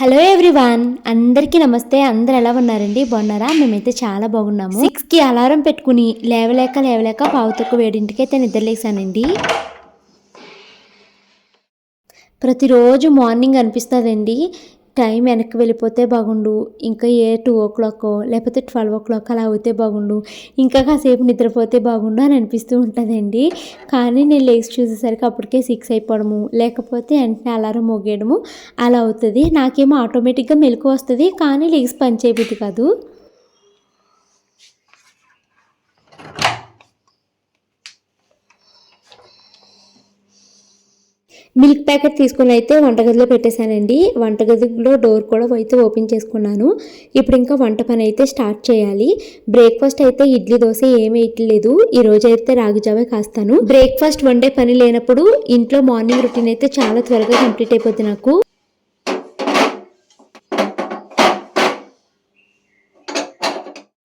Hello everyone అందరికీ నమస్తే. అందరు ఎలా ఉన్నారండి? బాగున్నారా? మేమైతే చాలా బాగున్నాము. సిక్స్కి అలారం పెట్టుకుని లేవలేక లేవలేక పావు తక్కువ ఏడింటికి అయితే నిద్రలేసానండి. ప్రతిరోజు మార్నింగ్ అనిపిస్తుందండి. టైం వెనక్కి వెళ్ళిపోతే బాగుండు. ఇంకా ఏ టూ ఓ క్లాక్ లేకపోతే ట్వెల్వ్ ఓ క్లాక్ అలా అవుతే బాగుండు. ఇంకా కాసేపు నిద్రపోతే బాగుండు అని అనిపిస్తూ ఉంటుందండి. కానీ నేను లేచి చూసేసరికి అప్పటికే సిక్స్ అయిపోవడము లేకపోతే వెంటనే అలారం మోగేయడము అలా అవుతుంది. నాకేమో ఆటోమేటిక్గా మెలకు వస్తుంది కానీ లేచి పని చేయబుద్ది కాదు. మిల్క్ ప్యాకెట్ తీసుకుని అయితే వంటగదిలో పెట్టేశానండి. వంటగదిలో డోర్ కూడా అయితే ఓపెన్ చేసుకున్నాను. ఇప్పుడు ఇంకా వంట పని అయితే స్టార్ట్ చేయాలి. బ్రేక్ఫాస్ట్ అయితే ఇడ్లీ దోశ ఏమీ ఇట్లేదు ఈ రోజు అయితే రాగి జావే కాస్తాను. బ్రేక్ఫాస్ట్ వండే పని లేనప్పుడు ఇంట్లో మార్నింగ్ రొటీన్ అయితే చాలా త్వరగా కంప్లీట్ అయిపోతుంది నాకు.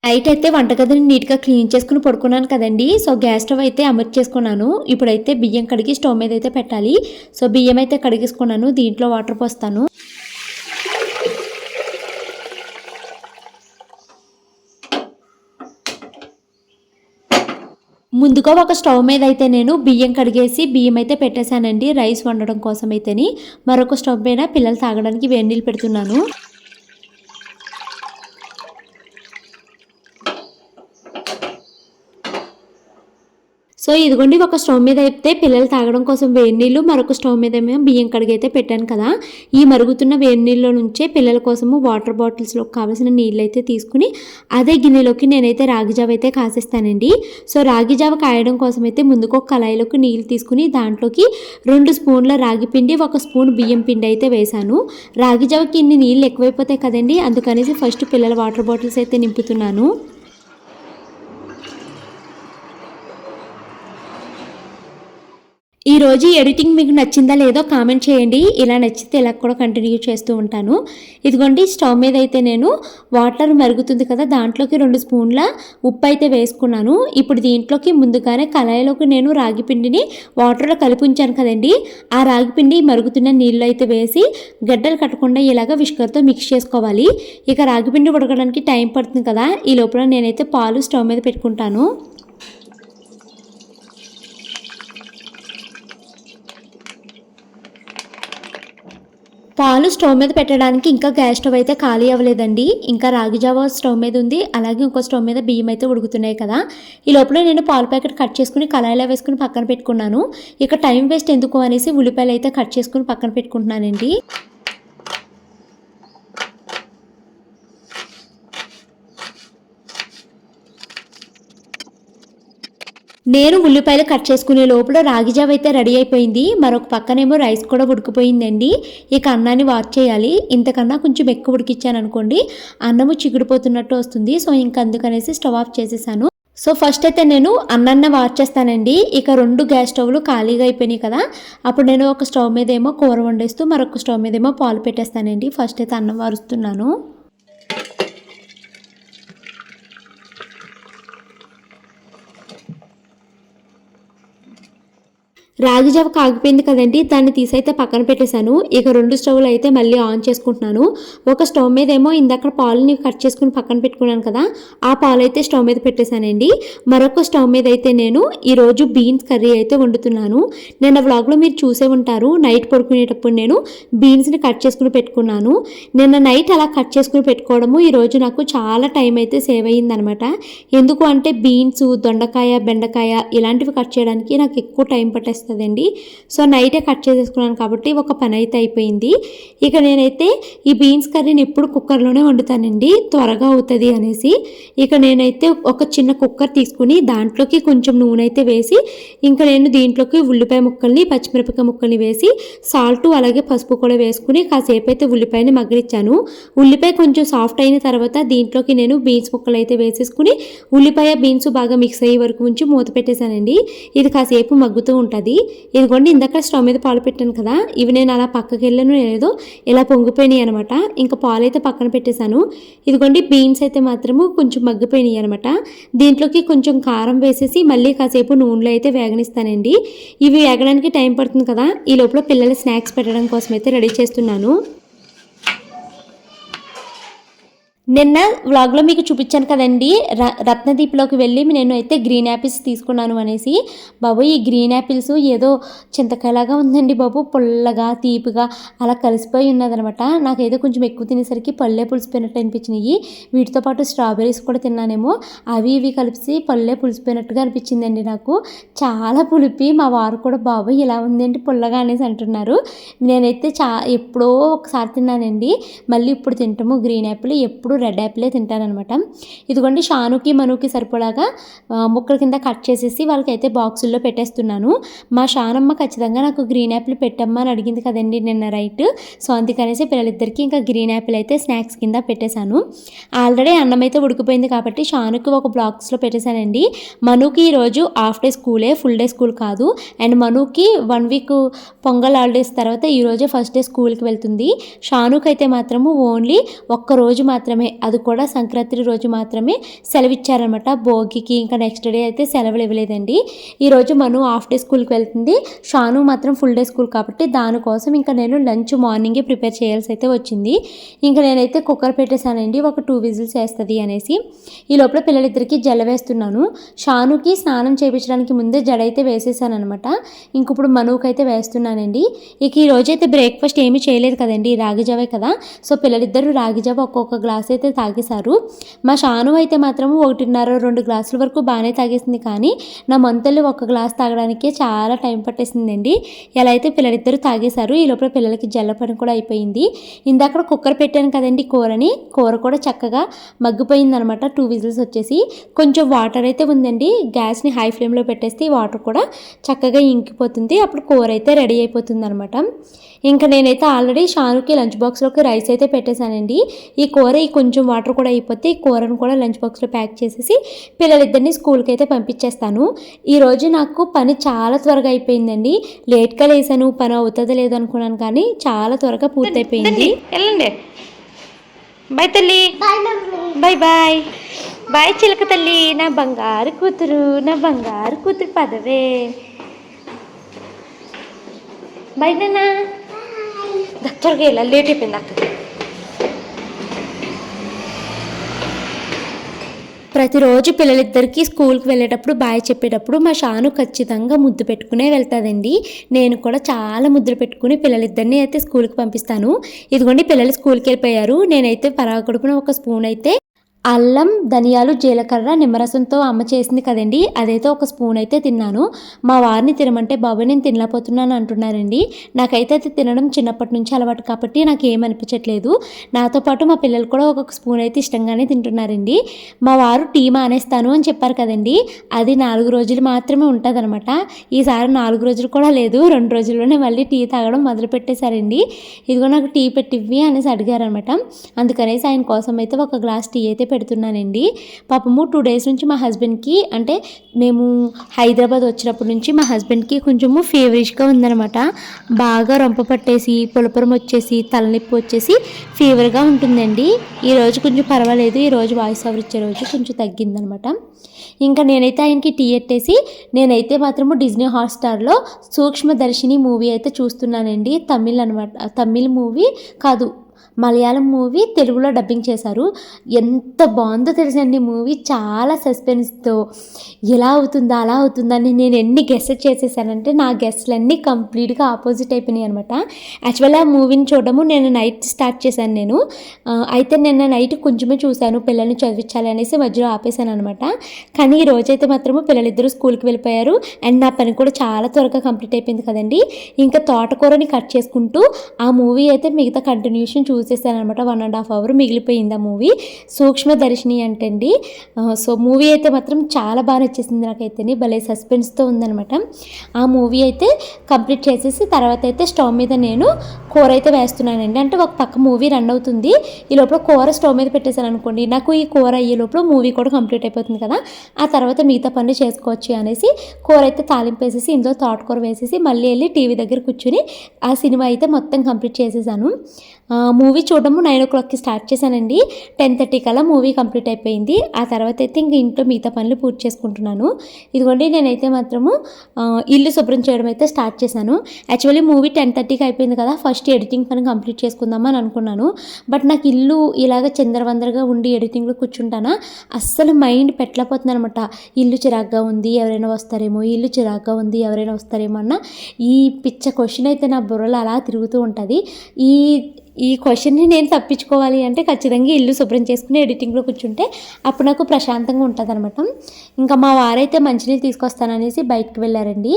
నైట్ అయితే వంటగదిని నీట్గా క్లీన్ చేసుకుని పడుకున్నాను కదండి. సో గ్యాస్ స్టవ్ అయితే అమర్చేసుకున్నాను ఇప్పుడైతే బియ్యం కడిగి స్టవ్ మీద అయితే పెట్టాలి. సో బియ్యం అయితే కడిగేసుకున్నాను. దీంట్లో వాటర్ పోస్తాను. ముందుగా ఒక స్టవ్ మీద అయితే నేను బియ్యం కడిగేసి బియ్యం అయితే పెట్టేశానండి. రైస్ వండడం కోసం అయితేని. మరొక స్టవ్ మీద పిల్లలు తాగడానికి వేడి నీళ్ళు పెడుతున్నాను. సో ఇదిగోండి ఒక స్టవ్ మీద అయితే పిల్లలు తాగడం కోసం వేడి నీళ్ళు మరొక స్టవ్ మీద ఏమో బియ్యం కడిగైతే పెట్టాను కదా. ఈ మరుగుతున్న వేడి నీళ్ళలో నుంచే పిల్లల కోసము వాటర్ బాటిల్స్లో కావాల్సిన నీళ్ళు అయితే తీసుకుని అదే గిన్నెలోకి నేనైతే రాగి జావ అయితే కాసేస్తానండి. సో రాగి జావ కాయడం కోసం అయితే ముందుకు ఒక కళాయిలోకి నీళ్ళు తీసుకుని దాంట్లోకి రెండు స్పూన్ల రాగి పిండి ఒక స్పూన్ బియ్యం పిండి అయితే వేశాను. రాగి జావకి ఇన్ని నీళ్ళు ఎక్కువైపోతాయి కదండి అందుకనేసి ఫస్ట్ పిల్లల వాటర్ బాటిల్స్ అయితే నింపుతున్నాను. ఈ రోజు ఎడిటింగ్ మీకు నచ్చిందా లేదో కామెంట్ చేయండి. ఇలా నచ్చితే ఇలా కూడా కంటిన్యూ చేస్తూ ఉంటాను. ఇదిగోండి స్టవ్ మీద అయితే నేను వాటర్ మరుగుతుంది కదా దాంట్లోకి రెండు స్పూన్ల ఉప్పు అయితే వేసుకున్నాను. ఇప్పుడు దీంట్లోకి ముందుగానే కళాయిలోకి నేను రాగి పిండిని వాటర్లో కలిపి ఉంచాను కదండి. ఆ రాగి పిండి మరుగుతున్న నీళ్ళు అయితే వేసి గడ్డలు కట్టకుండా ఇలాగ విష్కర్తో మిక్స్ చేసుకోవాలి. ఇక రాగి పిండి ఉడకడానికి టైం పడుతుంది కదా ఈ లోపల నేనైతే పాలు స్టవ్ మీద పెట్టుకుంటాను. పాలు స్టవ్ మీద పెట్టడానికి ఇంకా గ్యాస్ స్టవ్ అయితే ఖాళీ అవ్వలేదండి. ఇంకా రాగి జావా స్టవ్ మీద ఉంది. అలాగే ఇంకో స్టవ్ మీద బియ్యం అయితే ఉడుకుతున్నాయి కదా. ఈ లోపల నేను పాల ప్యాకెట్ కట్ చేసుకుని కళాయిలో వేసుకుని పక్కన పెట్టుకున్నాను. ఇక టైం వేస్ట్ ఎందుకు అనేసి ఉల్లిపాయలు అయితే కట్ చేసుకుని పక్కన పెట్టుకుంటున్నానండి. నేను ఉల్లిపాయలు కట్ చేసుకునే లోపల రాగి జావ అయితే రెడీ అయిపోయింది. మరొక పక్కనేమో రైస్ కూడా ఉడికిపోయిందండి. ఇక అన్నాన్ని వాచ్ చేయాలి. ఇంతకన్నా కొంచెం ఎక్కువ ఉడికిచ్చాను అనుకోండి అన్నము చిగుడిపోతున్నట్టు వస్తుంది. సో ఇంక అందుకనేసి స్టవ్ ఆఫ్ చేసేసాను. సో ఫస్ట్ అయితే నేను అన్నాన్ని వాచ్ చేస్తానండి. ఇక రెండు గ్యాస్ స్టవ్లు ఖాళీగా అయిపోయినాయి కదా. అప్పుడు నేను ఒక స్టవ్ మీద ఏమో కూర వండేస్తూ మరొక స్టవ్ మీద ఏమో పాలు పెట్టేస్తానండి. ఫస్ట్ అయితే అన్నం వారుస్తున్నాను. రాగి జావ కాగిపోయింది కదండి దాన్ని తీసైతే పక్కన పెట్టేశాను. ఇక రెండు స్టవ్లు అయితే మళ్ళీ ఆన్ చేసుకుంటున్నాను. ఒక స్టవ్ మీద ఏమో ఇందాక పాలుని కట్ చేసుకుని పక్కన పెట్టుకున్నాను కదా ఆ పాలు అయితే స్టవ్ మీద పెట్టేశానండి. మరొక స్టవ్ మీద అయితే నేను ఈరోజు బీన్స్ కర్రీ అయితే వండుతున్నాను. నిన్న వ్లాగ్లో మీరు చూసే ఉంటారు నైట్ పడుకునేటప్పుడు నేను బీన్స్ని కట్ చేసుకుని పెట్టుకున్నాను. నిన్న నైట్ అలా కట్ చేసుకుని పెట్టుకోవడము ఈరోజు నాకు చాలా టైం అయితే సేవ్ అయ్యిందనమాట. ఎందుకు అంటే బీన్స్ దొండకాయ బెండకాయ ఇలాంటివి కట్ చేయడానికి నాకు ఎక్కువ టైం పట్టేస్తుంది. వస్తుందండి సో నైటే కట్ చేసేసుకున్నాను కాబట్టి ఒక పని అయితే అయిపోయింది. ఇక నేనైతే ఈ బీన్స్ కర్రీని ఎప్పుడు కుక్కర్లోనే వండుతానండి. త్వరగా అవుతుంది అనేసి. ఇక నేనైతే ఒక చిన్న కుక్కర్ తీసుకుని దాంట్లోకి కొంచెం నూనె అయితే వేసి ఇంకా నేను దీంట్లోకి ఉల్లిపాయ ముక్కల్ని పచ్చిమిరపకాయ ముక్కల్ని వేసి సాల్ట్ అలాగే పసుపు కూడా వేసుకుని కాసేపు అయితే ఉల్లిపాయని మగ్గనిచ్చాను. ఉల్లిపాయ కొంచెం సాఫ్ట్ అయిన తర్వాత దీంట్లోకి నేను బీన్స్ ముక్కలు అయితే వేసేసుకుని ఉల్లిపాయ బీన్స్ బాగా మిక్స్ అయ్యే వరకు ఉంచి మూత పెట్టేశానండి. ఇది కాసేపు మగ్గుతూ ఉంటుంది. ఇదిగోండి ఇందాక స్టవ్ మీద పాలు పెట్టాను కదా. ఇవి నేను అలా పక్కకి వెళ్ళను లేదో ఇలా పొంగిపోయినాయి అనమాట ఇంకా పాలు అయితే పక్కన పెట్టేశాను. ఇదిగోండి బీన్స్ అయితే మాత్రము కొంచెం మగ్గిపోయినాయి అనమాట దీంట్లోకి కొంచెం కారం వేసేసి మళ్ళీ కాసేపు నూనెలో అయితే వేగనిస్తానండి. ఇవి వేగడానికి టైం పడుతుంది కదా. ఈ లోపల పిల్లల స్నాక్స్ పెట్టడం కోసం అయితే రెడీ చేస్తున్నాను. నిన్న వ్లాగ్లో మీకు చూపించాను కదండి. ర రత్నదీప్లోకి వెళ్ళి నేను అయితే గ్రీన్ యాపిల్స్ తీసుకున్నాను అనేసి. బాబు ఈ గ్రీన్ యాపిల్స్ ఏదో చింతకాయలాగా ఉందండి బాబు. పుల్లగా తీపిగా అలా కలిసిపోయి ఉన్నదనమాట. నాకైతే కొంచెం ఎక్కువ తినేసరికి పళ్ళే పులిసిపోయినట్టు అనిపించినాయి. వీటితో పాటు స్ట్రాబెర్రీస్ కూడా తిన్నానేమో. అవి ఇవి కలిసి పళ్ళే పులిసిపోయినట్టుగా అనిపించిందండి నాకు. చాలా పులిపి మా వారు కూడా బాబు ఇలా ఉందండి పుల్లగా అనేసి అంటున్నారు. నేనైతే చా ఎప్పుడో ఒకసారి తిన్నానండి. మళ్ళీ ఇప్పుడు తింటాము. గ్రీన్ యాపిల్ ఎప్పుడు రెడ్ యాపిలే తింటానమాట ఇదిగోండి షానుకి మనుకి సరిపడాగా ముక్కల కింద కట్ చేసేసి వాళ్ళకైతే బాక్సుల్లో పెట్టేస్తున్నాను. మా షానమ్మ ఖచ్చితంగా నాకు గ్రీన్ యాపిల్ పెట్టమ్మా అని అడిగింది కదండి నిన్న రైట్ సో అందుకనేసి పిల్లలిద్దరికి ఇంకా గ్రీన్ యాపిల్ అయితే స్నాక్స్ కింద పెట్టేశాను. ఆల్రెడీ అన్నం అయితే ఉడికిపోయింది కాబట్టి షానుకి ఒక బాక్స్లో పెట్టేశానండి. మనుకి ఈరోజు హాఫ్ డే స్కూలే ఫుల్ డే స్కూల్ కాదు. అండ్ మనుకి వన్ వీక్ పొంగల్ హాలిడేస్ తర్వాత ఈరోజే ఫస్ట్ డే స్కూల్కి వెళ్తుంది. షానుకి అయితే మాత్రము ఓన్లీ ఒక్క రోజు మాత్రమే అది కూడా సంక్రాంతి రోజు మాత్రమే సెలవు ఇచ్చారనమాట భోగికి ఇంకా నెక్స్ట్ డే అయితే సెలవులు ఇవ్వలేదండి. ఈరోజు మను హాఫ్ డే స్కూల్కి వెళ్తుంది. షాను మాత్రం ఫుల్ డే స్కూల్ కాబట్టి దానికోసం ఇంకా నేను లంచ్ మార్నింగే ప్రిపేర్ చేయాల్సి అయితే వచ్చింది. ఇంకా నేనైతే కుక్కర్ పెట్టేశానండి. ఒక టూ విజిల్స్ వేస్తుంది అనేసి. ఈ లోపల పిల్లలిద్దరికి జల వేస్తున్నాను. షానుకి స్నానం చేయించడానికి ముందే జడ అయితే వేసేసాను అనమాట ఇంక ఇప్పుడు మనువుకి వేస్తున్నానండి. ఇక ఈ రోజు అయితే బ్రేక్ఫాస్ట్ ఏమీ చేయలేదు కదండి. రాగి జావే కదా. సో పిల్లలిద్దరూ రాగి జావ ఒక్కొక్క గ్లాస్ అయితే తాగేశారు. మా షాను అయితే మాత్రం ఒకటిన్నర రెండు గ్లాసుల వరకు బాగానే తాగేసింది. కానీ నా మంతలు ఒక గ్లాస్ తాగడానికే చాలా టైం పట్టేసిందండి. ఎలా అయితే పిల్లలిద్దరూ తాగేశారు. ఈ లోపల పిల్లలకి జల్ల పని కూడా అయిపోయింది. ఇందాక కుక్కర్ పెట్టాను కదండి కూరని. కూర కూడా చక్కగా మగ్గిపోయింది అనమాట టూ విజిల్స్ వచ్చేసి. కొంచెం వాటర్ అయితే ఉందండి. గ్యాస్ని హై ఫ్లేమ్లో పెట్టేస్తే వాటర్ కూడా చక్కగా ఇంకిపోతుంది. అప్పుడు కూర అయితే రెడీ అయిపోతుంది అనమాట ఇంకా నేనైతే ఆల్రెడీ షానుకి లంచ్ బాక్స్లోకి రైస్ అయితే పెట్టేశానండి. ఈ కూర ఈ కొంచెం వాటర్ కూడా అయిపోతే ఈ కూరను కూడా లంచ్ బాక్స్లో ప్యాక్ చేసేసి పిల్లలిద్దరిని స్కూల్కి అయితే పంపించేస్తాను. ఈరోజు నాకు పని చాలా త్వరగా అయిపోయిందండి. లేట్గా లేసాను పని అవుతుందో లేదో అనుకున్నాను కానీ చాలా త్వరగా పూర్తయిపోయింది. వెళ్ళండి. బాయ్ తల్లి. Bye bye bye. చిలక తల్లి. నా బంగారు కూతురు నా బంగారు కూతురు పదవే. బాయ్ నాన్న. త్వరగా వెళ్ళా లేట్ అయిపోయింది అక్క ప్రతిరోజు పిల్లలిద్దరికీ స్కూల్కి వెళ్ళేటప్పుడు బాయ్ చెప్పేటప్పుడు మా షాను ఖచ్చితంగా ముద్దు పెట్టుకునే వెళ్తాదండి. నేను కూడా చాలా ముద్దులు పెట్టుకుని పిల్లలిద్దరిని అయితే స్కూల్కి పంపిస్తాను. ఇదిగోండి పిల్లలు స్కూల్కి వెళ్ళిపోయారు. నేనైతే పరాగ కొడుకున ఒక స్పూన్ అయితే అల్లం ధనియాలు జీలకర్ర నిమ్మరసంతో అమ్మ చేసింది కదండి. అదైతే ఒక స్పూన్ అయితే తిన్నాను. మా వారిని తినమంటే బాబాయ్ నేను తినలేకపోతున్నాను అంటున్నారండి. నాకైతే అది తినడం చిన్నప్పటి నుంచి అలవాటు కాబట్టి నాకు ఏమనిపించట్లేదు నాతో పాటు మా పిల్లలు కూడా ఒక్కొక్క స్పూన్ అయితే ఇష్టంగానే తింటున్నారండి. మా వారు టీ మానేస్తాను అని చెప్పారు కదండి. అది నాలుగు రోజులు మాత్రమే ఉంటుంది అనమాట ఈసారి నాలుగు రోజులు కూడా లేదు. రెండు రోజుల్లోనే మళ్ళీ టీ తాగడం మొదలు పెట్టేశారండి. ఇదిగో నాకు టీ పెట్టివ్వి అనేసి అడిగారనమాట అందుకనేసి ఆయన కోసం అయితే ఒక గ్లాస్ టీ అయితే పెడుతున్నానండి. పాపము టూ డేస్ నుంచి మా హస్బెండ్కి అంటే మేము హైదరాబాద్ వచ్చినప్పటి నుంచి మా హస్బెండ్కి కొంచెము ఫీవరిష్గా ఉందనమాట బాగా రొంప పట్టేసి పులపురం వచ్చేసి తలనొప్పి వచ్చేసి ఫీవర్గా ఉంటుందండి. ఈరోజు కొంచెం పర్వాలేదు ఈరోజు వాయిస్ ఓవర్ ఇచ్చే రోజు కొంచెం తగ్గిందనమాట ఇంకా నేనైతే ఆయనకి టీ ఎట్టేసి నేనైతే మాత్రము డిజ్నీ హాట్స్టార్లో సూక్ష్మదర్శిని మూవీ అయితే చూస్తున్నానండి. తమిళ్ అనమాట తమిళ్ మూవీ కాదు మలయాళం మూవీ తెలుగులో డబ్బింగ్ చేశారు. ఎంత బాగుందో తెలుసండి మూవీ. చాలా సస్పెన్స్తో ఎలా అవుతుందా అలా అవుతుందని నేను ఎన్ని గెస్ట్ చేసేసానంటే నా గెస్ట్లన్నీ కంప్లీట్గా ఆపోజిట్ అయిపోయినాయి అనమాట యాక్చువల్ ఆ మూవీని చూడడము నేను నైట్ స్టార్ట్ చేశాను నేను. అయితే నిన్న నైట్ కొంచెమే చూశాను పిల్లల్ని చదివించాలి అనేసి మధ్యలో ఆపేశాను అనమాట కానీ ఈ రోజైతే మాత్రము పిల్లలిద్దరూ స్కూల్కి వెళ్ళిపోయారు. అండ్ నా పని కూడా చాలా త్వరగా కంప్లీట్ అయిపోయింది కదండి. ఇంకా తోటకూరని కట్ చేసుకుంటూ ఆ మూవీ అయితే మిగతా కంటిన్యూషన్ చూసి అనమాట వన్ అండ్ హాఫ్ అవర్ మిగిలిపోయింది ఆ మూవీ సూక్ష్మ దర్శిని అంటండి. సో మూవీ అయితే మాత్రం చాలా బాగా నచ్చేసింది నాకైతే భలే సస్పెన్స్తో ఉందనమాట ఆ మూవీ అయితే కంప్లీట్ చేసేసి తర్వాత అయితే స్టవ్ మీద నేను కూర అయితే వేస్తున్నానండి. అంటే ఒక పక్క మూవీ రన్ అవుతుంది. ఈ లోపల కూర స్టవ్ మీద పెట్టేశాను అనుకోండి. నాకు ఈ కూర అయ్యే లోపల మూవీ కూడా కంప్లీట్ అయిపోతుంది కదా. ఆ తర్వాత మిగతా పనులు చేసుకోవచ్చు అనేసి కూర అయితే తాలింపు వేసేసి ఇందులో తోటకూర వేసేసి మళ్ళీ వెళ్ళి టీవీ దగ్గర కూర్చుని ఆ సినిమా అయితే మొత్తం కంప్లీట్ చేసేసాను. మూవీ చూడడము నైన్ ఓ క్లాక్కి స్టార్ట్ చేశానండి. టెన్ థర్టీ కల్లా మూవీ కంప్లీట్ అయిపోయింది. ఆ తర్వాత అయితే ఇంక ఇంట్లో మిగతా పనులు పూర్తి చేసుకుంటున్నాను. ఇదిగోండి నేనైతే మాత్రము ఇల్లు శుభ్రం చేయడం అయితే స్టార్ట్ చేశాను. యాక్చువల్లీ మూవీ టెన్ థర్టీకి అయిపోయింది కదా ఫస్ట్ ఎడిటింగ్ పని కంప్లీట్ చేసుకుందామని అనుకున్నాను. బట్ నాకు ఇల్లు ఇలాగ చందరవందరగా ఉండి ఎడిటింగ్లో కూర్చుంటానా అస్సలు మైండ్ పెట్టలేకపోతుంది అనమాట ఇల్లు చిరాగ్గా ఉంది ఎవరైనా వస్తారేమో ఇల్లు చిరాగ్గా ఉంది ఎవరైనా వస్తారేమో అన్న ఈ పిచ్చ క్వశ్చన్ అయితే నా బుర్రలో అలా తిరుగుతూ ఉంటుంది. ఈ ఈ క్వశ్చన్ని నేను తప్పించుకోవాలి అంటే ఖచ్చితంగా ఇల్లు శుభ్రం చేసుకుని ఎడిటింగ్లో కూర్చుంటే అప్పుడు నాకు ప్రశాంతంగా ఉంటుంది అనమాట ఇంకా మా వారైతే మంచినీళ్ళు తీసుకొస్తాననేసి బయటకు వెళ్ళారండి.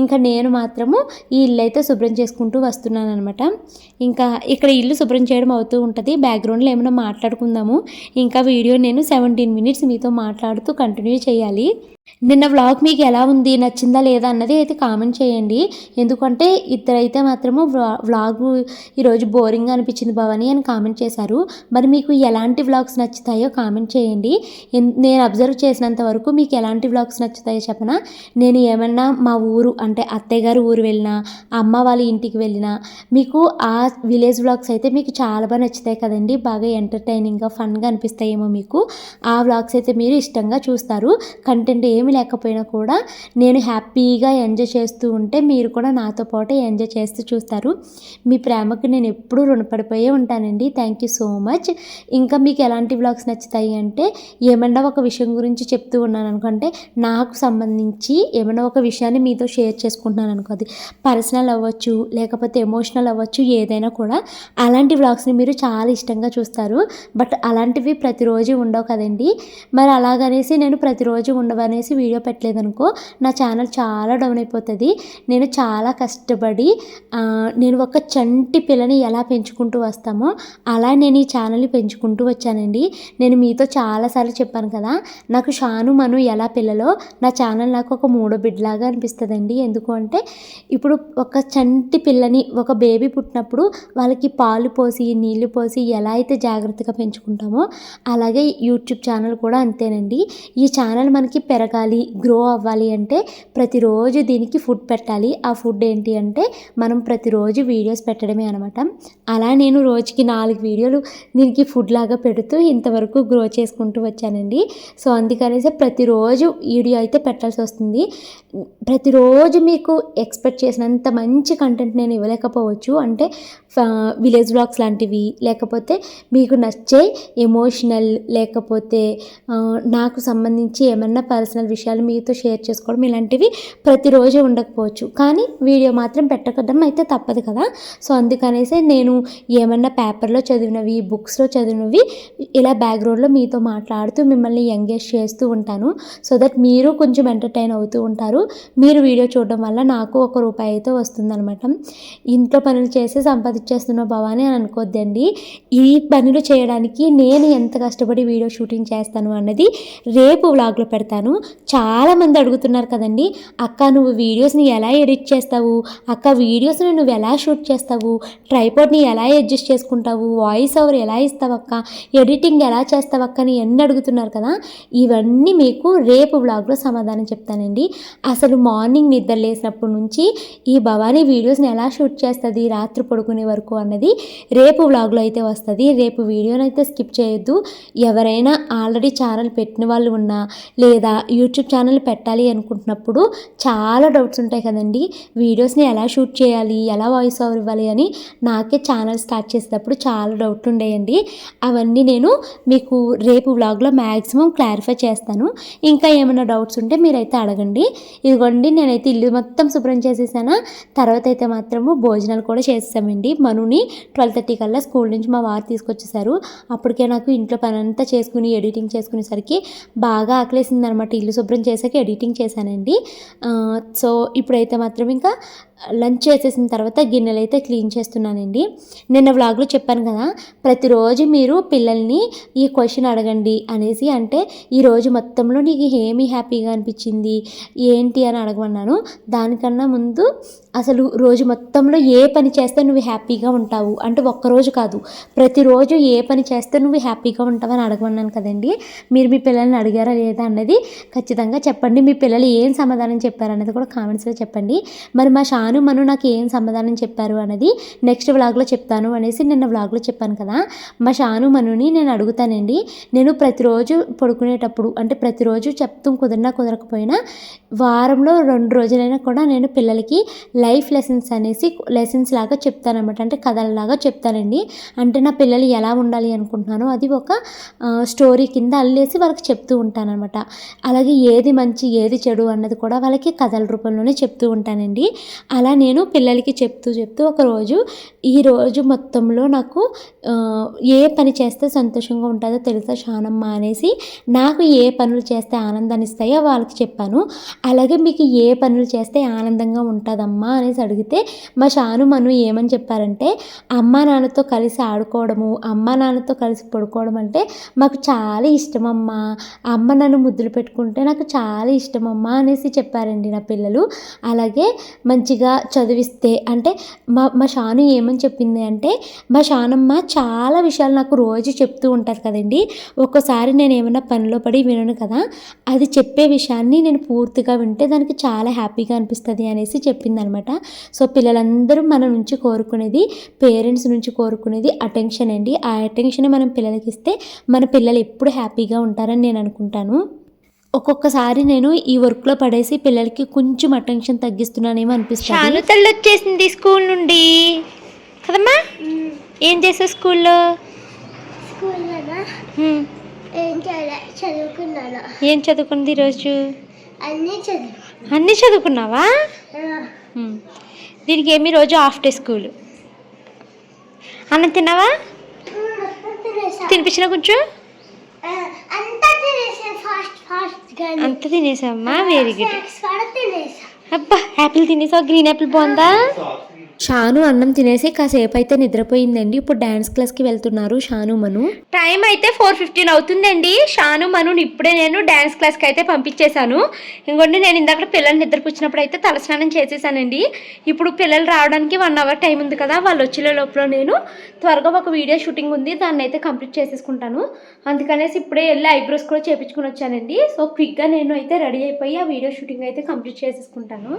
ఇంకా నేను మాత్రము ఈ ఇల్లు అయితే శుభ్రం చేసుకుంటూ వస్తున్నాను అనమాట ఇంకా ఇక్కడ ఇల్లు శుభ్రం చేయడం అవుతూ ఉంటుంది. బ్యాక్గ్రౌండ్లో ఏమైనా మాట్లాడుకుందాము. ఇంకా వీడియో నేను సెవెంటీన్ మినిట్స్ మీతో మాట్లాడుతూ కంటిన్యూ చేయాలి. నిన్న వ్లాగ్ మీకు ఎలా ఉంది? నచ్చిందా లేదా అన్నది అయితే కామెంట్ చేయండి. ఎందుకంటే ఇద్దరైతే మాత్రము వ్లాగ్ ఈరోజు బోరింగ్ అనిపించింది భవని అని కామెంట్ చేశారు. మరి మీకు ఎలాంటి వ్లాగ్స్ నచ్చుతాయో కామెంట్ చేయండి. ఎన్- నేను అబ్జర్వ్ చేసినంత వరకు మీకు ఎలాంటి వ్లాగ్స్ నచ్చుతాయో చెప్పనా? నేను ఏమన్నా మా ఊరు అంటే అత్తయ్య గారు ఊరు వెళ్ళినా అమ్మ వాళ్ళ ఇంటికి వెళ్ళినా మీకు ఆ విలేజ్ వ్లాగ్స్ అయితే మీకు చాలా బాగా నచ్చుతాయి కదండి. బాగా ఎంటర్టైనింగ్గా ఫన్గా అనిపిస్తాయేమో మీకు. ఆ వ్లాగ్స్ అయితే మీరు ఇష్టంగా చూస్తారు. కంటెంట్ ఏమి లేకపోయినా కూడా నేను హ్యాపీగా ఎంజాయ్ చేస్తూ ఉంటే మీరు కూడా నాతో పాటు ఎంజాయ్ చేస్తూ చూస్తారు. మీ ప్రేమకు నేను ఎప్పుడూ రుణపడిపోయే ఉంటానండి. థ్యాంక్ యూ సో మచ్ ఇంకా మీకు ఎలాంటి వ్లాగ్స్ నచ్చుతాయి అంటే ఏమన్నా ఒక విషయం గురించి చెప్తూ ఉన్నాను అనుకుంటే నాకు సంబంధించి ఏమైనా ఒక విషయాన్ని మీతో షేర్ చేసుకుంటున్నాను అనుకో అది పర్సనల్ అవ్వచ్చు లేకపోతే ఎమోషనల్ అవ్వచ్చు ఏదైనా కూడా అలాంటి వ్లాగ్స్ని మీరు చాలా ఇష్టంగా చూస్తారు. బట్ అలాంటివి ప్రతిరోజు ఉండవు కదండి. మరి అలాగనేసి నేను ప్రతిరోజు అనేసి వీడియో పెట్టలేదనుకో నా ఛానల్ చాలా డౌన్ అయిపోతుంది. నేను చాలా కష్టపడి నేను ఒక చంటి పిల్లని ఎలా పెంచుకుంటూ వస్తామో అలా నేను ఈ ఛానల్ని పెంచుకుంటూ వచ్చానండి. నేను మీతో చాలాసార్లు చెప్పాను కదా నాకు షాను మను ఎలా పిల్లలో నా ఛానల్ నాకు ఒక మూడో బిడ్డలాగా అనిపిస్తుందండి. ఎందుకు అంటే ఇప్పుడు ఒక చంటి పిల్లని ఒక బేబీ పుట్టినప్పుడు వాళ్ళకి పాలు పోసి నీళ్ళు పోసి ఎలా అయితే జాగ్రత్తగా పెంచుకుంటామో అలాగే యూట్యూబ్ ఛానల్ కూడా అంతేనండి. ఈ ఛానల్ మనకి పెరగాలి గ్రో అవ్వాలి అంటే ప్రతిరోజు దీనికి ఫుడ్ పెట్టాలి. ఆ ఫుడ్ ఏంటి అంటే మనం ప్రతిరోజు వీడియోస్ పెట్టడమే అనమాట అలా నేను రోజుకి నాలుగు వీడియోలు దీనికి ఫుడ్ లాగా పెడుతూ ఇంతవరకు గ్రో చేసుకుంటూ వచ్చానండి. సో అందుకనేసి ప్రతిరోజు వీడియో అయితే పెట్టాల్సి వస్తుంది. ప్రతిరోజు మీకు ఎక్స్పెక్ట్ చేసినంత మంచి కంటెంట్ నేను ఇవ్వలేకపోవచ్చు. అంటే విలేజ్ బ్లాగ్స్ లాంటివి లేకపోతే మీకు నచ్చే ఎమోషనల్ లేకపోతే నాకు సంబంధించి ఏమన్నా పర్సనల్ విషయాలు మీతో షేర్ చేసుకోవడం ఇలాంటివి ప్రతిరోజు ఉండకపోవచ్చు. కానీ వీడియో మాత్రం పెట్టకడం అయితే తప్పదు కదా. సో అందుకనేసి నేను ఏమన్నా పేపర్లో చదివినవి బుక్స్లో చదివినవి ఇలా బ్యాక్గ్రౌండ్లో మీతో మాట్లాడుతూ మిమ్మల్ని ఎంగేజ్ చేస్తూ ఉంటాను. సో దట్ మీరు కొంచెం ఎంటర్టైన్ అవుతూ ఉంటారు. మీరు వీడియో చూడడం వల్ల నాకు ఒక రూపాయి అయితే వస్తుందన్నమాట. ఇంట్లో పనులు చేసి సంపాదించేస్తున్న భవాని అని అనుకోద్దండి. ఈ పనులు చేయడానికి నేను ఎంత కష్టపడి వీడియో షూటింగ్ చేస్తాను అన్నది రేపు వ్లాగ్లో పెడతాను. చాలామంది అడుగుతున్నారు కదండి అక్క నువ్వు వీడియోస్ని ఎలా ఎడిట్ చేస్తావు? అక్క వీడియోస్ని నువ్వు ఎలా షూట్ చేస్తావు? ట్రైపాడ్ని ఎలా అడ్జస్ట్ చేసుకుంటావు? వాయిస్ ఓవర్ ఎలా ఇస్తావు అక్క? ఎడిటింగ్ ఎలా చేస్తావు అక్క? అని ఎన్ని అడుగుతున్నారు కదా ఇవన్నీ మీకు రేపు వ్లాగ్లో సమాధానం చెప్తానండి. అసలు మార్నింగ్ నిద్ర లేసినప్పటి నుంచి ఈ భవానీ వీడియోస్ని ఎలా షూట్ చేస్తుంది రాత్రి పడుకునే వరకు అన్నది రేపు వ్లాగ్లో అయితే వస్తుంది. రేపు వీడియోనైతే అయితే స్కిప్ చేయొద్దు. ఎవరైనా ఆల్రెడీ ఛానల్ పెట్టిన వాళ్ళు ఉన్నా లేదా యూట్యూబ్ ఛానల్ పెట్టాలి అనుకుంటున్నప్పుడు చాలా డౌట్స్ ఉంటాయి కదండి. వీడియోస్ని ఎలా షూట్ చేయాలి ఎలా వాయిస్ ఓవర్ ఇవ్వాలి అని నాకే ఛానల్ స్టార్ట్ చేసేటప్పుడు చాలా డౌట్లు ఉండేయండి. అవన్నీ నేను మీకు రేపు వ్లాగ్లో మ్యాక్సిమం క్లారిఫై చేస్తాను. ఇంకా ఏమైనా డౌట్స్ ఉంటే మీరైతే అడగండి. ఇదిగోండి నేనైతే ఇల్లు మొత్తం శుభ్రం చేసేసానా. తర్వాత అయితే మాత్రము భోజనాలు కూడా చేసేసామండి. మనుని ట్వెల్వ్ థర్టీ కల్లా స్కూల్ నుంచి మా వారు తీసుకొచ్చేసారు. అప్పటికే నాకు ఇంట్లో పని అంతా చేసుకుని ఎడిటింగ్ చేసుకునేసరికి బాగా ఆకలేసింది అనమాట ఇల్లు శుభ్రం చేసాక ఎడిటింగ్ చేశానండి. సో ఇప్పుడైతే మాత్రం ఇంకా లంచ్ చేసేసిన తర్వాత గిన్నెలు అయితే క్లీన్ చేస్తున్నానండి. నిన్న వ్లాగ్లో చెప్పాను కదా ప్రతిరోజు మీరు పిల్లల్ని ఈ క్వశ్చన్ అడగండి అనేసి అంటే ఈ రోజు మొత్తంలో నీకు ఏమి హ్యాపీగా అనిపించింది ఏంటి అని అడగమన్నాను. దానికన్నా ముందు అసలు రోజు మొత్తంలో ఏ పని చేస్తే నువ్వు హ్యాపీగా ఉంటావు అంటే ఒక్కరోజు కాదు ప్రతిరోజు ఏ పని చేస్తే నువ్వు హ్యాపీగా ఉంటావు అని అడగమన్నాను కదండి. మీరు మీ పిల్లల్ని అడిగారా లేదా అన్నది ఖచ్చితంగా చెప్పండి. మీ పిల్లలు ఏం సమాధానం చెప్పారు అన్నది కూడా కామెంట్స్లో చెప్పండి. మరి మా షాన్ షాను మను నాకు ఏం సమాధానం చెప్పారు అనేది నెక్స్ట్ వ్లాగ్లో చెప్తాను అనేసి నిన్న వ్లాగ్లో చెప్పాను కదా. మా షాను మనుని నేను అడుగుతానండి నేను ప్రతిరోజు పడుకునేటప్పుడు అంటే ప్రతిరోజు చెప్తూ కుదిరినా కుదరకపోయినా వారంలో రెండు రోజులైనా కూడా నేను పిల్లలకి లైఫ్ లెసన్స్ అనేసి లెసన్స్ లాగా చెప్తానమాట అంటే కథలలాగా చెప్తానండి. అంటే నా పిల్లలు ఎలా ఉండాలి అనుకుంటున్నానో అది ఒక స్టోరీ కింద అల్లేసి వాళ్ళకి చెప్తూ ఉంటానమాట అలాగే ఏది మంచి ఏది చెడు అన్నది కూడా వాళ్ళకి కథల రూపంలోనే చెప్తూ ఉంటానండి. అలా నేను పిల్లలకి చెప్తూ చెప్తూ ఒకరోజు ఈ రోజు మొత్తంలో నాకు ఏ పని చేస్తే సంతోషంగా ఉంటుందో తెలుసా షానమ్మ అనేసి నాకు ఏ పనులు చేస్తే ఆనందాన్ని ఇస్తాయో వాళ్ళకి చెప్పాను. అలాగే మీకు ఏ పనులు చేస్తే ఆనందంగా ఉంటుందమ్మా అనేసి అడిగితే మా షాను మను ఏమని చెప్పారంటే అమ్మ నాన్నతో కలిసి ఆడుకోవడము అమ్మ నాన్నతో కలిసి పడుకోవడం అంటే మాకు చాలా ఇష్టమమ్మా. అమ్మ నన్ను ముద్దులు పెట్టుకుంటే నాకు చాలా ఇష్టమమ్మా అనేసి చెప్పారండి నా పిల్లలు. అలాగే మంచిగా చదివిస్తే అంటే మా మా షాను ఏమని చెప్పింది అంటే మా షానమ్మ చాలా విషయాలు నాకు రోజు చెప్తూ ఉంటారు కదండి. ఒక్కోసారి నేను ఏమైనా పనిలో పడి వినను కదా అది చెప్పే విషయాన్ని నేను పూర్తిగా వింటే దానికి చాలా హ్యాపీగా అనిపిస్తుంది అనేసి చెప్పిందనమాట. సో పిల్లలందరూ మన నుంచి కోరుకునేది పేరెంట్స్ నుంచి కోరుకునేది అటెన్షన్ అండి. ఆ అటెన్షన్ మనం పిల్లలకి ఇస్తే మన పిల్లలు ఎప్పుడు హ్యాపీగా ఉంటారని నేను అనుకుంటాను. ఒక్కొక్కసారి నేను ఈ వర్క్లో పడేసి పిల్లలకి కొంచెం అటెన్షన్ తగ్గిస్తున్నానేమో అనిపిస్తుంది. షాను తల్లి వచ్చేసింది స్కూల్ నుండి. కదమ్మా? ఏం చేసావు స్కూల్లో? స్కూల్లోనా? హ్మ్. ఏం చదువుకుంది ఈరోజు? అన్నీ చదువు అన్నీ చదువుకున్నావా. దీనికి ఏమి రోజు హాఫ్ డే స్కూల్? అన్నం తిన్నావా. తినిపించిన కొంచెం? ఆ, అంతా తినేసా తినేసామ్మా వెరీ గుడ్ తినేసా. అబ్బా యాపిల్ తినేసావు? గ్రీన్ యాపిల్ బాగుందా? షాను అన్నం తినేసి కాసేపు అయితే నిద్రపోయిందండి. ఇప్పుడు డ్యాన్స్ క్లాస్కి వెళ్తున్నారు షాను మను. టైం అయితే ఫోర్ ఫిఫ్టీన్ అవుతుందండి. షాను మను ఇప్పుడే నేను డ్యాన్స్ క్లాస్కి అయితే పంపించేశాను. ఇంకోండి నేను ఇందాక పిల్లల్ని నిద్రపుచ్చినప్పుడు అయితే తలస్నానం చేసేసానండి. ఇప్పుడు పిల్లలు రావడానికి వన్ అవర్ టైం ఉంది కదా వాళ్ళు వచ్చే లోపల నేను త్వరగా ఒక వీడియో షూటింగ్ ఉంది దాన్ని అయితే కంప్లీట్ చేసేసుకుంటాను. అందుకనేసి ఇప్పుడే వెళ్ళి ఐబ్రోస్ కూడా చేపించుకుని వచ్చానండి. సో క్విక్గా నేను అయితే రెడీ అయిపోయి ఆ వీడియో షూటింగ్ అయితే కంప్లీట్ చేసేసుకుంటాను.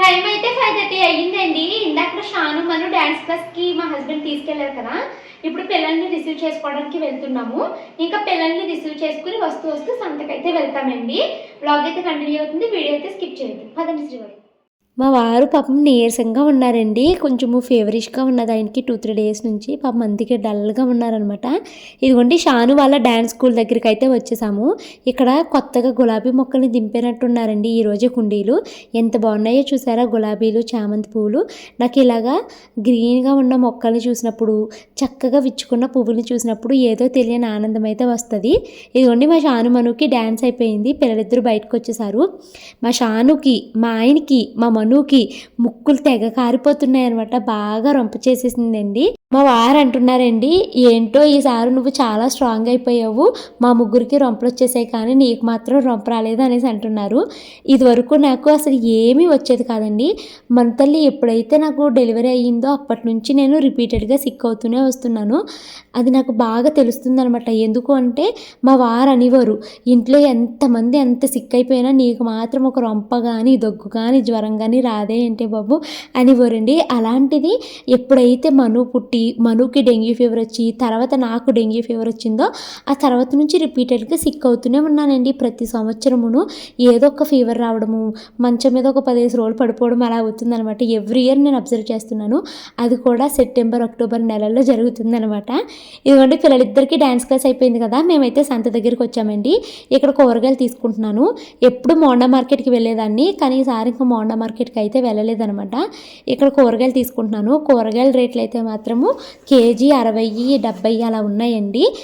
టైం అయితే ఫైవ్ థర్టీ అయ్యిందండి. ఇందాక షాను మనం డ్యాన్స్ క్లాస్కి మా హస్బెండ్ తీసుకెళ్ళారు కదా. ఇప్పుడు పిల్లల్ని రిసీవ్ చేసుకోవడానికి వెళ్తున్నాము. ఇంకా పిల్లల్ని రిసీవ్ చేసుకుని వస్తూ వస్తూ సంతకైతే వెళ్తామండి. బ్లాగ్ అయితే కంటిన్యూ అవుతుంది. వీడియో అయితే స్కిప్ చేయండి పదండి శ్రీవారి. మా వారు పాపం నీరసంగా ఉన్నారండి. కొంచెము ఫేవరిష్గా ఉన్నది ఆయనకి టూ త్రీ డేస్ నుంచి. పాపం అందుకే డల్గా ఉన్నారనమాట ఇదిగోండి షాను వాళ్ళ డ్యాన్స్ స్కూల్ దగ్గరికి అయితే వచ్చేసాము. ఇక్కడ కొత్తగా గులాబీ మొక్కల్ని దింపినట్టున్నారండి ఈరోజు కుండీలు. ఎంత బాగున్నాయో చూసారా? గులాబీలు చామంతి పువ్వులు నాకు ఇలాగా గ్రీన్గా ఉన్న మొక్కల్ని చూసినప్పుడు చక్కగా విచ్చుకున్న పువ్వుల్ని చూసినప్పుడు ఏదో తెలియని ఆనందం అయితే వస్తుంది. ఇదిగోండి మా షాను మనుకి డ్యాన్స్ అయిపోయింది. పిల్లలిద్దరూ బయటకు వచ్చేసారు మా షానుకి మా ఆయనకి మా మనుకి ముక్కులు తెగ కారిపోతున్నాయి అనమాట బాగా రొంప చేసేసిందండి. మా వారు అంటున్నారండి ఏంటో ఈసారి నువ్వు చాలా స్ట్రాంగ్ అయిపోయావు. మా ముగ్గురికి రొంపలు వచ్చేసాయి కానీ నీకు మాత్రం రొంప రాలేదు అనేసి అంటున్నారు. ఇదివరకు నాకు అసలు ఏమీ వచ్చేది కాదండి. మన తల్లి ఎప్పుడైతే నాకు డెలివరీ అయ్యిందో అప్పటి నుంచి నేను రిపీటెడ్గా సిక్ అవుతూనే వస్తున్నాను. అది నాకు బాగా తెలుస్తుంది అనమాట ఎందుకు అంటే మా వారు అనివారు ఇంట్లో ఎంతమంది ఎంత సిక్ అయిపోయినా నీకు మాత్రం ఒక రొంప కానీ దగ్గు కానీ జ్వరం కానీ రాదే అంటే బాబు అనేవారండి అలాంటిది ఎప్పుడైతే మను పుట్టి మనుకి డెంగ్యూ ఫీవర్ వచ్చి తర్వాత నాకు డెంగ్యూ ఫీవర్ వచ్చిందో ఆ తర్వాత నుంచి రిపీటెడ్గా సిక్ అవుతూనే ఉన్నానండి. ప్రతి సంవత్సరమును ఏదో ఒక ఫీవర్ రావడము మంచం మీద ఒక పదిహేను రోజులు పడిపోవడం అలా అవుతుందనమాట. ఎవ్రీ ఇయర్ నేను అబ్జర్వ్ చేస్తున్నాను. అది కూడా సెప్టెంబర్ అక్టోబర్ నెలల్లో జరుగుతుందనమాట. ఇదిగోండి పిల్లలిద్దరికీ డ్యాన్స్ క్లాస్ అయిపోయింది కదా మేమైతే సంత దగ్గరికి వచ్చామండి. ఇక్కడ కూరగాయలు తీసుకుంటున్నాను. ఎప్పుడు మోండా మార్కెట్కి వెళ్ళేదాన్ని కానీ ఈసారి ఇంకా మోండా మార్కెట్ మార్కెట్కి అయితే వెళ్ళలేదనమాట. ఇక్కడ కూరగాయలు తీసుకుంటున్నాను. కూరగాయల రేట్లు అయితే మాత్రము కేజీ అరవై డెబ్బై అలా ఉన్నాయండి.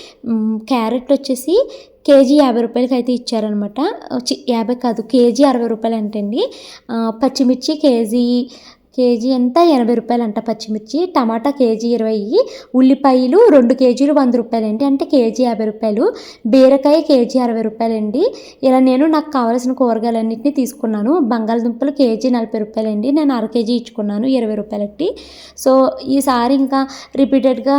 క్యారెట్ వచ్చేసి కేజీ యాభై రూపాయలకి అయితే ఇచ్చారనమాట. చి- యాభై కాదు కేజీ అరవై రూపాయలు అంటే అండి పచ్చిమిర్చి కేజీ కేజీ ఎంత? ఎనభై రూపాయలు అంట పచ్చిమిర్చి టమాటా కేజీ ఇరవై ఉల్లిపాయలు రెండు కేజీలు వంద రూపాయలండి. అంటే కేజీ యాభై రూపాయలు బీరకాయ కేజీ అరవై రూపాయలండి. ఇలా నేను నాకు కావాల్సిన కూరగాయలన్నింటినీ తీసుకున్నాను. బంగాళదుంపలు కేజీ నలభై రూపాయలండి. నేను అర కేజీ ఇచ్చుకున్నాను ఇరవై రూపాయలకి సో ఈసారి ఇంకా రిపీటెడ్గా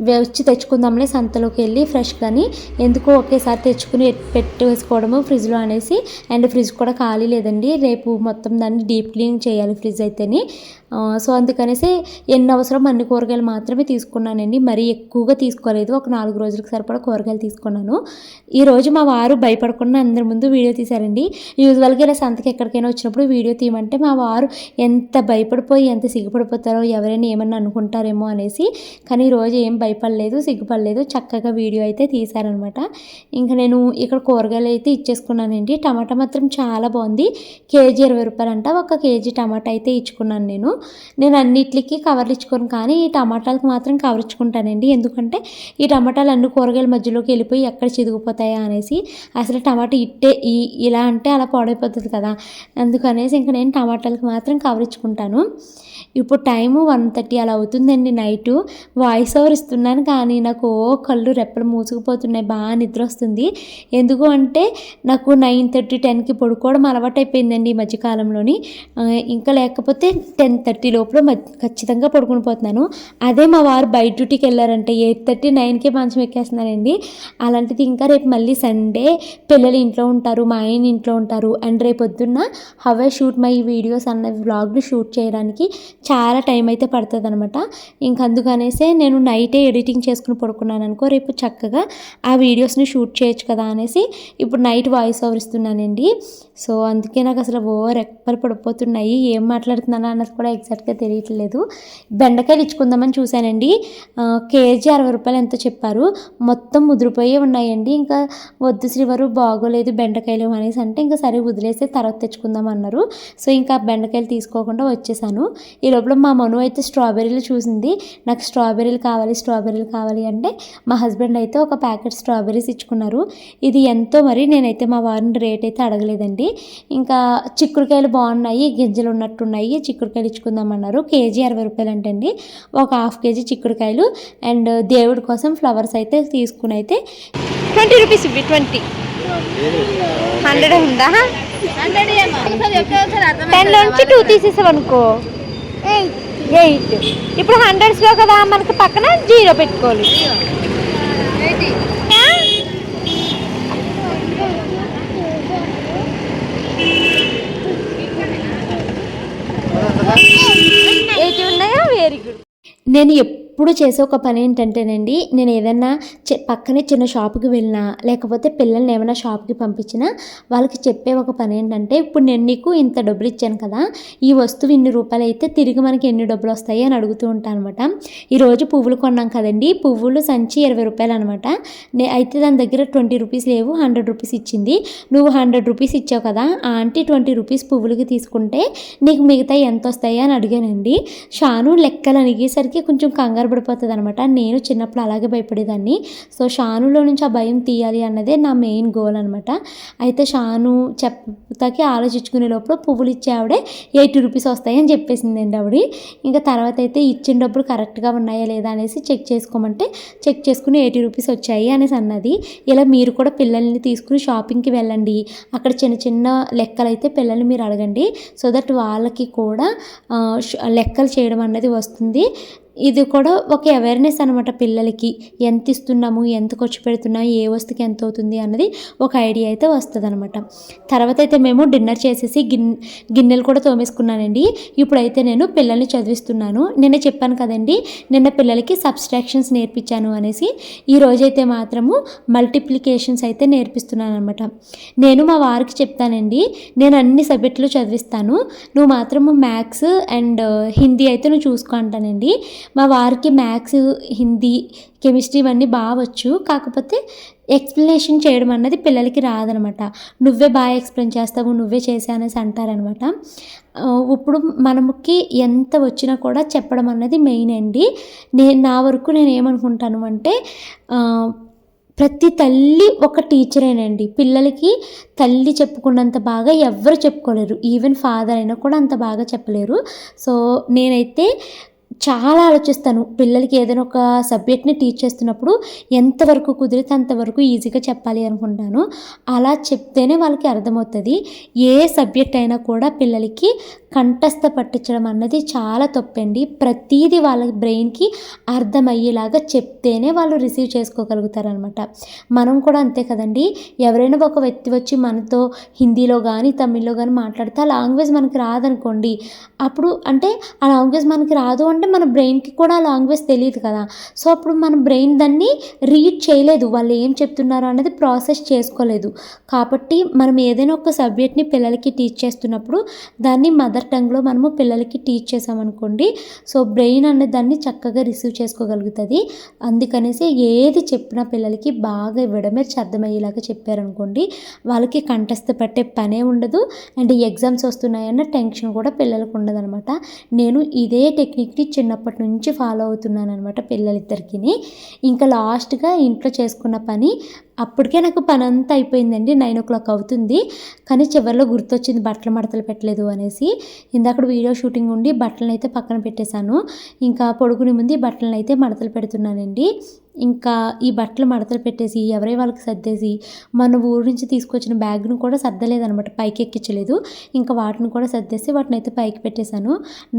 వచ్చి తెచ్చుకుందాంలే సంతలోకి వెళ్ళి ఫ్రెష్గాని ఎందుకో ఒకేసారి తెచ్చుకుని పెట్టేసుకోవడము ఫ్రిడ్జ్లో అనేసి అండ్ ఫ్రిడ్జ్ కూడా ఖాళీ లేదండి. రేపు మొత్తం దాన్ని డీప్ క్లీన్ చేయాలి ఫ్రిడ్జ్ అయితేని. సో అందుకనేసి ఎన్ని అవసరం అన్ని కూరగాయలు మాత్రమే తీసుకున్నానండి. మరీ ఎక్కువగా తీసుకోలేదు. ఒక నాలుగు రోజులకు సరిపడా కూరగాయలు తీసుకున్నాను. ఈరోజు మా వారు భయపడకుండా అందరి ముందు వీడియో తీశారండి. యూజువల్గా ఇలా సంతకి ఎక్కడికైనా వచ్చినప్పుడు వీడియో తీయమంటే మా వారు ఎంత భయపడిపోయి ఎంత సిగ్గుపడిపోతారో ఎవరైనా ఏమన్నా అనుకుంటారేమో అనేసి. కానీ ఈరోజు ఏం భయపడలేదు సిగ్గుపడలేదు. చక్కగా వీడియో అయితే తీశారనమాట. ఇంకా నేను ఇక్కడ కూరగాయలు అయితే ఇచ్చేసుకున్నానండి. టమాటా మాత్రం చాలా బాగుంది. కేజీ ఇరవై రూపాయలు అంట ఒక కేజీ టమాటా అయితే ఇచ్చుకున్నాను నేను. నేను అన్నిటికీ కవర్లు ఇచ్చుకోను కానీ ఈ టమాటాలకు మాత్రం కవర్ ఇచ్చుకుంటానండి. ఎందుకంటే ఈ టమాటాలు అన్ని కూరగాయల మధ్యలోకి వెళ్ళిపోయి ఎక్కడ చిదిగిపోతాయా అనేసి అసలు టమాటా ఇట్టే ఈ ఇలా అంటే అలా పాడైపోతుంది కదా. అందుకనేసి ఇంకా నేను టమాటాలకు మాత్రం కవర్ ఇచ్చుకుంటాను. ఇప్పుడు టైము వన్ థర్టీ అలా అవుతుందండి నైటు. వాయిస్ ఓవర్ ఇస్తున్నాను కానీ నాకు ఓ కళ్ళు రెప్పలు మూసుకుపోతున్నాయి బాగా నిద్ర వస్తుంది. ఎందుకు అంటే నాకు నైన్ థర్టీ టెన్కి పడుకోవడం అలవాటు అయిపోయిందండి ఈ మధ్యకాలంలోని ఇంకా లేకపోతే టెన్ థర్టీ లోపల ఖచ్చితంగా పడుకుని పోతున్నాను. అదే మా వారు బయట డ్యూటీకి వెళ్ళారంటే ఎయిట్ థర్టీ నైన్కే మంచం ఎక్కేస్తున్నానండి అలాంటిది ఇంకా రేపు మళ్ళీ సండే పిల్లలు ఇంట్లో ఉంటారు మా ఆయన ఇంట్లో ఉంటారు. అండ్ రేపు పొద్దున్న హవే షూట్ మై వీడియోస్ అన్న వ్లాగ్లు షూట్ చేయడానికి చాలా టైం అయితే పడుతుంది అనమాట ఇంక అందుకనేసే నేను నైటే ఎడిటింగ్ చేసుకుని పడుకున్నాను అనుకో రేపు చక్కగా ఆ వీడియోస్ని షూట్ చేయొచ్చు కదా అనేసి ఇప్పుడు నైట్ వాయిస్ ఓవర్ ఇస్తున్నానండి. సో అందుకే నాకు అసలు ఓవర్ రెక్కలు పడిపోతున్నాయి ఏం మాట్లాడుతున్నాను అన్నది కూడా ఎగ్జాక్ట్గా తెలియట్లేదు. బెండకాయలు ఇచ్చుకుందామని చూశానండి. కేజీ అరవై రూపాయలు ఎంతో చెప్పారు. మొత్తం ముదిరిపోయే ఉన్నాయండి. ఇంకా వద్దు శ్రీవారు బాగోలేదు బెండకాయలు అనేసి అంటే ఇంకా సరే వదిలేసి తర్వాత తెచ్చుకుందాం అన్నారు. సో ఇంకా బెండకాయలు తీసుకోకుండా వచ్చేసాను. ఈ లోపల మా మను అయితే స్ట్రాబెర్రీలు చూసింది. నాకు స్ట్రాబెర్రీలు కావాలి స్ట్రాబెర్రీలు కావాలి అంటే మా హస్బెండ్ అయితే ఒక ప్యాకెట్ స్ట్రాబెర్రీస్ ఇచ్చుకున్నారు. ఇది ఎంతో మరి నేనైతే మా వారిని రేట్ అయితే అడగలేదండి. ఇంకా చిక్కుడుకాయలు బాగున్నాయి గింజలు ఉన్నట్టున్నాయి చిక్కుడుకాయలు ఇచ్చుకుందామన్నారు కేజీ అరవై రూపాయలు అంటండి. ఒక హాఫ్ కేజీ చిక్కుడుకాయలు అండ్ దేవుడి కోసం ఫ్లవర్స్ అయితే తీసుకుని అయితే ట్వంటీ రూపీస్ ఇవి ట్వంటీ. హండ్రెడ్ ఉందా? టెన్ నుంచి టూ తీసేసావు అనుకో ఎయిట్. ఇప్పుడు హండ్రెడ్స్లో కదా మనకి పక్కన జీరో పెట్టుకోవాలి? ఎయిటీ ఉన్నాయా? వెరీ గుడ్ నేను ఎప్పుడు చేసే ఒక పని ఏంటంటేనండి నేను ఏదైనా పక్కనే చిన్న షాప్కి వెళ్ళినా లేకపోతే పిల్లల్ని ఏమైనా షాప్కి పంపించినా వాళ్ళకి చెప్పే ఒక పని ఏంటంటే ఇప్పుడు నేను నీకు ఇంత డబ్బులు ఇచ్చాను కదా ఈ వస్తువు ఇన్ని రూపాయలు అయితే తిరిగి మనకి ఎన్ని డబ్బులు వస్తాయి అని అడుగుతూ ఉంటాను అనమాట ఈరోజు పువ్వులు కొన్నాం కదండి పువ్వులు సంచి ఇరవై రూపాయలు అనమాట. నే అయితే దాని దగ్గర ట్వంటీ రూపీస్ లేవు హండ్రెడ్ రూపీస్ ఇచ్చింది. నువ్వు హండ్రెడ్ రూపీస్ ఇచ్చావు కదా ఆ ఆంటీ ట్వంటీ రూపీస్ పువ్వులకి తీసుకుంటే నీకు మిగతా ఎంత వస్తాయి అని అడిగానండి. షాను లెక్కలు అడిగేసరికి కొంచెం కంగారు పడిపోతుంది అనమాట నేను చిన్నప్పుడు అలాగే భయపడేదాన్ని. సో షానులో నుంచి ఆ భయం తీయాలి అన్నదే నా మెయిన్ గోల్ అనమాట అయితే షాను చెప్తాకి ఆలోచించుకునే లోపల పువ్వులు ఇచ్చే ఆవిడే ఎయిటీ రూపీస్ వస్తాయని చెప్పేసిందండి ఆవిడ. ఇంకా తర్వాత అయితే ఇచ్చిన డబ్బులు కరెక్ట్గా ఉన్నాయా లేదా అనేసి చెక్ చేసుకోమంటే చెక్ చేసుకుని ఎయిటీ రూపీస్ వచ్చాయి అనేసి అన్నది. ఇలా మీరు కూడా పిల్లల్ని తీసుకుని షాపింగ్కి వెళ్ళండి. అక్కడ చిన్న చిన్న లెక్కలు అయితే పిల్లల్ని మీరు అడగండి. సో దట్ వాళ్ళకి కూడా లెక్కలు చేయడం అన్నది వస్తుంది. ఇది కూడా ఒక అవేర్నెస్ అనమాట పిల్లలకి. ఎంత ఇస్తున్నాము ఎంత ఖర్చు పెడుతున్నాము ఏ వస్తువుకి ఎంత అవుతుంది అన్నది ఒక ఐడియా అయితే వస్తుంది అనమాట తర్వాత అయితే మేము డిన్నర్ చేసేసి గిన్ గిన్నెలు కూడా తోమేసుకున్నానండి. ఇప్పుడైతే నేను పిల్లల్ని చదివిస్తున్నాను. నిన్న చెప్పాను కదండి నిన్న పిల్లలకి సబ్స్ట్రాక్షన్స్ నేర్పించాను అనేసి. ఈ రోజైతే మాత్రము మల్టిప్లికేషన్స్ అయితే నేర్పిస్తున్నాను అనమాట నేను మా వారికి చెప్తానండి నేను అన్ని సబ్జెక్టులు చదివిస్తాను. నువ్వు మాత్రము మ్యాథ్స్ అండ్ uh, హిందీ అయితే నువ్వు చూసుకుంటానండి మా వారికి మ్యాథ్స్ హిందీ కెమిస్ట్రీ ఇవన్నీ బాగా వచ్చు. కాకపోతే ఎక్స్ప్లెనేషన్ చేయడం అన్నది పిల్లలకి రాదనమాట. నువ్వే బాగా ఎక్స్ప్లెయిన్ చేస్తావు నువ్వే చేసా అంటారనమాట. ఇప్పుడు మనకి ఎంత వచ్చినా కూడా చెప్పడం అన్నది మెయిన్ అండి. నేను నా వరకు నేను ఏమనుకుంటాను అంటే ప్రతి తల్లి ఒక టీచరేనండి. పిల్లలకి తల్లి చెప్పుకున్నంత బాగా ఎవ్వరు చెప్పుకోలేరు. ఈవెన్ ఫాదర్ అయినా కూడా అంత బాగా చెప్పలేరు. సో నేనైతే చాలా ఆలోచిస్తాను. పిల్లలకి ఏదైనా ఒక సబ్జెక్ట్ని టీచ్ చేస్తున్నప్పుడు ఎంతవరకు కుదిరితే అంతవరకు ఈజీగా చెప్పాలి అనుకుంటాను. అలా చెప్తేనే వాళ్ళకి అర్థమవుతుంది. ఏ సబ్జెక్ట్ అయినా కూడా పిల్లలకి కంఠస్థ పట్టించడం అన్నది చాలా తప్పండి. ప్రతీది వాళ్ళ బ్రెయిన్కి అర్థమయ్యేలాగా చెప్తేనే వాళ్ళు రిసీవ్ చేసుకోగలుగుతారనమాట. మనం కూడా అంతే కదండి. ఎవరైనా ఒక వ్యక్తి వచ్చి మనతో హిందీలో కానీ తమిళ్ళో కానీ మాట్లాడితే ఆ లాంగ్వేజ్ మనకి రాదనుకోండి. అప్పుడు అంటే ఆ లాంగ్వేజ్ మనకి రాదు అంటే మన బ్రెయిన్కి కూడా ఆ లాంగ్వేజ్ తెలియదు కదా. సో అప్పుడు మన బ్రెయిన్ దాన్ని రీడ్ చేయలేదు. వాళ్ళు ఏం చెప్తున్నారు అనేది ప్రాసెస్ చేసుకోలేదు. కాబట్టి మనం ఏదైనా ఒక సబ్జెక్ట్ని పిల్లలకి టీచ్ చేస్తున్నప్పుడు దాన్ని మదర్ టంగ్లో మనము పిల్లలకి టీచ్ చేసామనుకోండి సో బ్రెయిన్ అనే దాన్ని చక్కగా రిసీవ్ చేసుకోగలుగుతుంది. అందుకనేసి ఏది చెప్పినా పిల్లలకి బాగా విడమర్చి అర్థమయ్యేలాగా చెప్పారనుకోండి వాళ్ళకి కంఠస్థ పట్టే పనే ఉండదు. అండ్ ఎగ్జామ్స్ వస్తున్నాయన్న టెన్షన్ కూడా పిల్లలకు ఉండదనమాట. నేను ఇదే టెక్నిక్ని చిన్నప్పటి నుంచి ఫాలో అవుతున్నాను అనమాట పిల్లలిద్దరికి ఇంకా లాస్ట్గా ఇంట్లో చేసుకున్న పని అప్పటికే నాకు పని అంతా అయిపోయిందండి నైన్ ఓ క్లాక్ అవుతుంది. కానీ చివరిలో గుర్తొచ్చింది బట్టలు మడతలు పెట్టలేదు అనేసి. ఇందాక వీడియో షూటింగ్ ఉండి బట్టలను అయితే పక్కన పెట్టేశాను. ఇంకా పొడుగుని ముందు బట్టలను అయితే మడతలు పెడుతున్నానండి. ఇంకా ఈ బట్టలు మడతలు పెట్టేసి ఎవరే వాళ్ళకి సర్దేసి మన ఊరు నుంచి తీసుకొచ్చిన బ్యాగ్ను కూడా సర్దలేదనమాట పైకి ఎక్కించలేదు ఇంకా వాటిని కూడా సర్దేసి వాటిని అయితే పైకి పెట్టేశాను.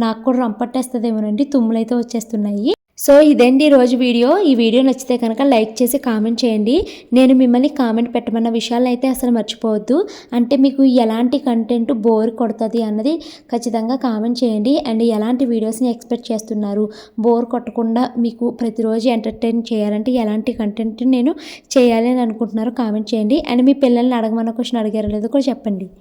నాకు కూడా రంపట్టేస్తుందేమోనండి తుమ్ములు అయితే వచ్చేస్తున్నాయి. సో ఇదండి రోజు వీడియో? ఈ వీడియో నచ్చితే కనుక లైక్ చేసి కామెంట్ చేయండి. నేను మిమ్మల్ని కామెంట్ పెట్టమన్న విషయాలను అయితే అసలు మర్చిపోవద్దు. అంటే మీకు ఎలాంటి కంటెంట్ బోర్ కొడుతుంది అన్నది ఖచ్చితంగా కామెంట్ చేయండి. అండ్ ఎలాంటి వీడియోస్ని ఎక్స్పెక్ట్ చేస్తున్నారు? బోర్ కొట్టకుండా మీకు ప్రతిరోజు ఎంటర్టైన్ చేయాలంటే ఎలాంటి కంటెంట్ నేను చేయాలి అని అనుకుంటున్నారో కామెంట్ చేయండి. అండ్ మీ పిల్లల్ని అడగమన్న క్వశ్చన్ అడిగారో లేదో కూడా చెప్పండి.